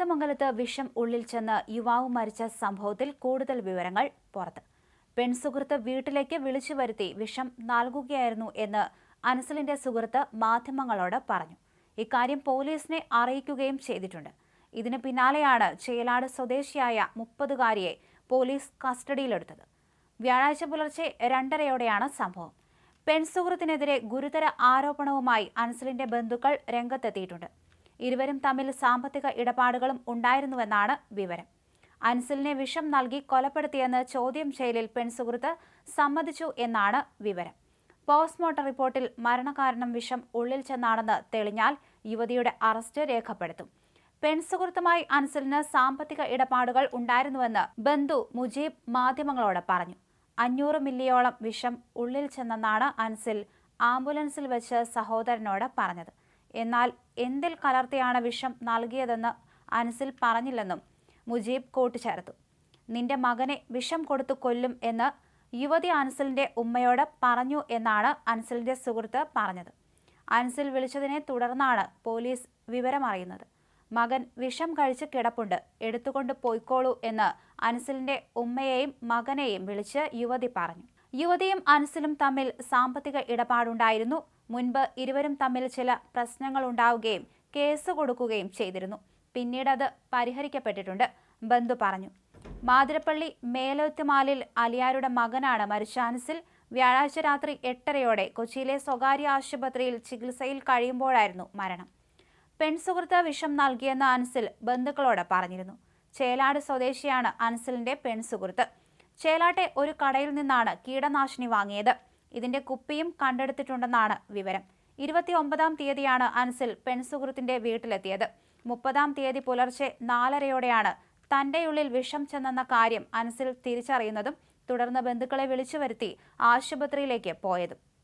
കോതമംഗലത്ത് വിഷം ഉള്ളിൽ ചെന്ന് യുവാവ് മരിച്ച സംഭവത്തിൽ കൂടുതൽ വിവരങ്ങൾ പുറത്ത്. പെൺസുഹൃത്ത് വീട്ടിലേക്ക് വിളിച്ചു വരുത്തി വിഷം നൽകുകയായിരുന്നു എന്ന് അനസലിന്റെ സുഹൃത്ത് മാധ്യമങ്ങളോട് പറഞ്ഞു. ഇക്കാര്യം പോലീസിനെ അറിയിക്കുകയും ചെയ്തിട്ടുണ്ട്. ഇതിന് പിന്നാലെയാണ് ചേലാട് സ്വദേശിയായ മുപ്പതുകാരിയെ പോലീസ് കസ്റ്റഡിയിലെടുത്തത്. വ്യാഴാഴ്ച പുലർച്ചെ രണ്ടരയോടെയാണ് സംഭവം. പെൺസുഹൃത്തിനെതിരെ ഗുരുതര ആരോപണവുമായി അനസലിന്റെ ബന്ധുക്കൾ രംഗത്തെത്തിയിട്ടുണ്ട്. ഇരുവരും തമ്മിൽ സാമ്പത്തിക ഇടപാടുകളും ഉണ്ടായിരുന്നുവെന്നാണ് വിവരം. അൻസലിനെ വിഷം നൽകി കൊലപ്പെടുത്തിയെന്ന് ചോദ്യം ചെയ്യലിൽ പെൺസുഹൃത്ത് സമ്മതിച്ചു എന്നാണ് വിവരം. പോസ്റ്റ്മോർട്ടം റിപ്പോർട്ടിൽ മരണകാരണം വിഷം ഉള്ളിൽ ചെന്നാണെന്ന് തെളിഞ്ഞാൽ യുവതിയുടെ അറസ്റ്റ് രേഖപ്പെടുത്തും. പെൺസുഹൃത്തുമായി അൻസലിന് സാമ്പത്തിക ഇടപാടുകൾ ഉണ്ടായിരുന്നുവെന്ന് ബന്ധു മുജീബ് മാധ്യമങ്ങളോട് പറഞ്ഞു. അഞ്ഞൂറ് മില്ലിയോളം വിഷം ഉള്ളിൽ ചെന്നെന്നാണ് അൻസിൽ ആംബുലൻസിൽ വെച്ച് സഹോദരനോട് പറഞ്ഞത്. എന്നാൽ എന്തിൽ കലർത്തിയാണ് വിഷം നൽകിയതെന്ന് അൻസിൽ പറഞ്ഞില്ലെന്നും മുജീബ് കൂട്ടിച്ചേർത്തു. നിന്റെ മകനെ വിഷം കൊടുത്തു കൊല്ലും എന്ന് യുവതി അൻസിലിന്റെ ഉമ്മയോട് പറഞ്ഞു എന്നാണ് അൻസിലിന്റെ സുഹൃത്ത് പറഞ്ഞത്. അൻസിൽ വിളിച്ചതിനെ തുടർന്നാണ് പോലീസ് വിവരമറിയുന്നത്. മകൻ വിഷം കഴിച്ച് കിടപ്പുണ്ട് എടുത്തുകൊണ്ട് പോയിക്കോളൂ എന്ന് അൻസിലിന്റെ ഉമ്മയെയും മകനെയും വിളിച്ച് യുവതി പറഞ്ഞു. യുവതിയും അൻസിലും തമ്മിൽ സാമ്പത്തിക ഇടപാടുണ്ടായിരുന്നു. മുൻപ് ഇരുവരും തമ്മിൽ ചില പ്രശ്നങ്ങൾ ഉണ്ടാവുകയും കേസ് കൊടുക്കുകയും ചെയ്തിരുന്നു. പിന്നീട് അത് പരിഹരിക്കപ്പെട്ടിട്ടുണ്ട്. ബന്ധു പറഞ്ഞു മാതിരപ്പള്ളി മേലോത്തുമാലിൽ അലിയാരുടെ മകനാണ് മരിച്ച അനസിൽ വ്യാഴാഴ്ച രാത്രി എട്ടരയോടെ കൊച്ചിയിലെ സ്വകാര്യ ആശുപത്രിയിൽ ചികിത്സയിൽ കഴിയുമ്പോഴായിരുന്നു മരണം. പെൺസുഹൃത്ത് വിഷം നൽകിയെന്ന് അൻസിൽ ബന്ധുക്കളോട് പറഞ്ഞിരുന്നു. ചേലാട് സ്വദേശിയാണ് അൻസിലിന്റെ പെൺസുഹൃത്ത് ചേലാട്ടെ ഒരു കടയിൽ നിന്നാണ് കീടനാശിനി വാങ്ങിയത്. ഇതിന്റെ കുപ്പിയും കണ്ടെടുത്തിട്ടുണ്ടെന്നാണ് വിവരം. ഇരുപത്തി ഒമ്പതാം തീയതിയാണ് അൻസിൽ പെൺസുഹൃത്തിന്റെ വീട്ടിലെത്തിയത്. മുപ്പതാം തീയതി പുലർച്ചെ നാലരയോടെയാണ് തന്റെയുള്ളിൽ വിഷം ചെന്നെന്ന കാര്യം അൻസിൽ തിരിച്ചറിയുന്നതും തുടർന്ന് ബന്ധുക്കളെ വിളിച്ചു വരുത്തി ആശുപത്രിയിലേക്ക് പോയതും.